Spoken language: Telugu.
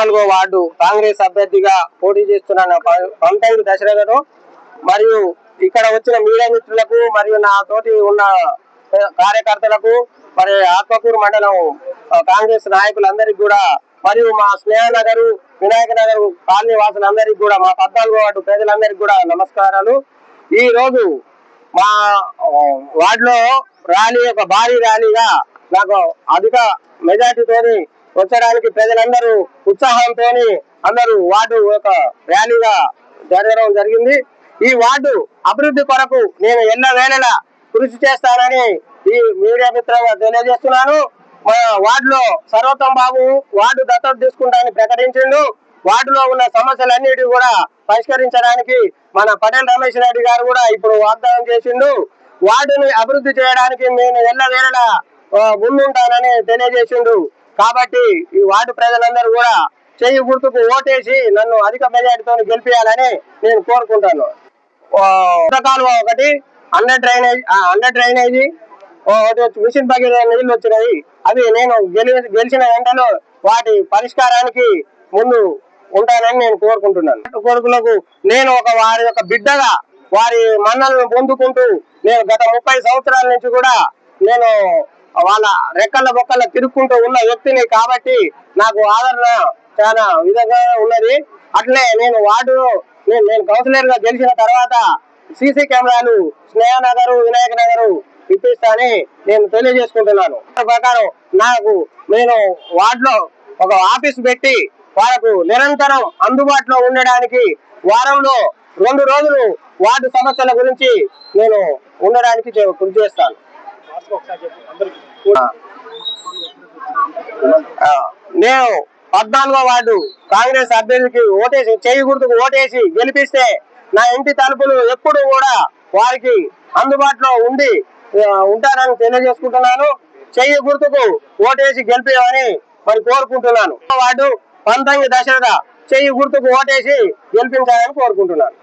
పద్నాలుగో వార్డు కాంగ్రెస్ అభ్యర్థిగా పోటీ చేస్తున్న ప- పంతైదు దశరథను మరియు ఇక్కడ వచ్చిన మీడియా మిత్రులకు మరియు నా తోటి ఉన్న కార్యకర్తలకు మరి ఆత్మకూరు మండలం కాంగ్రెస్ నాయకులందరికీ కూడా మరియు మా స్నేహ నగరు వినాయక నగర్ కాలనీ వాసులందరికీ కూడా మా పద్నాలుగో వార్డు ప్రజలందరికీ కూడా నమస్కారాలు. ఈ రోజు మా వార్డులో ర్యాలీ ఒక భారీ ర్యాలీగా నాకు అధిక మెజార్టీతోని వచ్చడానికి ప్రజలందరూ ఉత్సాహంతో అందరూ వార్డు ఒక ర్యాలీగా జరగడం జరిగింది. ఈ వార్డు అభివృద్ధి కొరకు నేను ఎన్న వేళలా కృషి చేస్తానని ఈ మీడియా మిత్రంగా తెలియజేస్తున్నాను. మా వార్డులో సర్వోత్తం బాబు వార్డు దత్తత తీసుకుంటానని ప్రకటించిండు. వార్డులో ఉన్న సమస్యలన్నిటి కూడా పరిష్కరించడానికి మన పటేల్ రమేష్ రెడ్డి గారు కూడా ఇప్పుడు వాగ్దానం చేసిండు. వార్డుని అభివృద్ధి చేయడానికి నేను ఎల్ల వేళలా ముందుంటానని తెలియజేసిండు. కాబట్టి ఈ వార్డు ప్రజలందరూ కూడా చెయ్యి గుర్తుకు ఓటేసి నన్ను అధిక మెజార్టీతో గెలిపించాలని నేను కోరుకుంటాను. ఆ, ఒకటి అండర్ డ్రైనేజ్ అండర్ డ్రైనేజీ ఒకటి వచ్చి మిషన్ బకెట్ నీళ్ళు వచ్చినాయి. అవి నేను గెలి గెలిచిన వెంటనే వాటి పరిష్కారానికి ముందు ఉంటానని నేను కోరుకుంటున్నాను. కొడుకులకు నేను ఒక వారి యొక్క బిడ్డగా వారి మన్నలను పొందుకుంటూ నేను గత ముప్పై సంవత్సరాల నుంచి కూడా నేను వాళ్ళ రెక్కల బొక్కల తిరుక్కుంటూ ఉన్న వ్యక్తిని కాబట్టి నాకు ఆదరణ చాలా విధంగా ఉన్నది. అట్లే నేను వార్డు నేను నేను కౌన్సిలర్గా గెలిచిన తర్వాత సీసీ కెమెరాలు స్నేహ నగరు వినాయక నగరు ఇప్పిస్తానని నేను తెలియజేసుకుంటున్నాను. ప్రకారం నాకు నేను వార్డులో ఒక ఆఫీస్ పెట్టి వాళ్ళకు నిరంతరం అందుబాటులో ఉండడానికి వారంలో రెండు రోజులు వార్డు సమస్యల గురించి నేను ఉండడానికి చే- కృషి చేస్తాను. నేను పద్నాలుగో వార్డు కాంగ్రెస్ అభ్యర్థికి ఓటేసి చేయి గుర్తుకు ఓటేసి గెలిపిస్తే నా ఇంటి తలుపులు ఎప్పుడు కూడా వారికి అందుబాటులో ఉండి ఉంటారని తెలియజేసుకుంటున్నాను. చెయ్యి గుర్తుకు ఓటేసి గెలిపేవని మరి కోరుకుంటున్నాను. వార్డు పంతంగి దశరథ చెయ్యి గుర్తుకు ఓటేసి గెలిపించాలని కోరుకుంటున్నాను.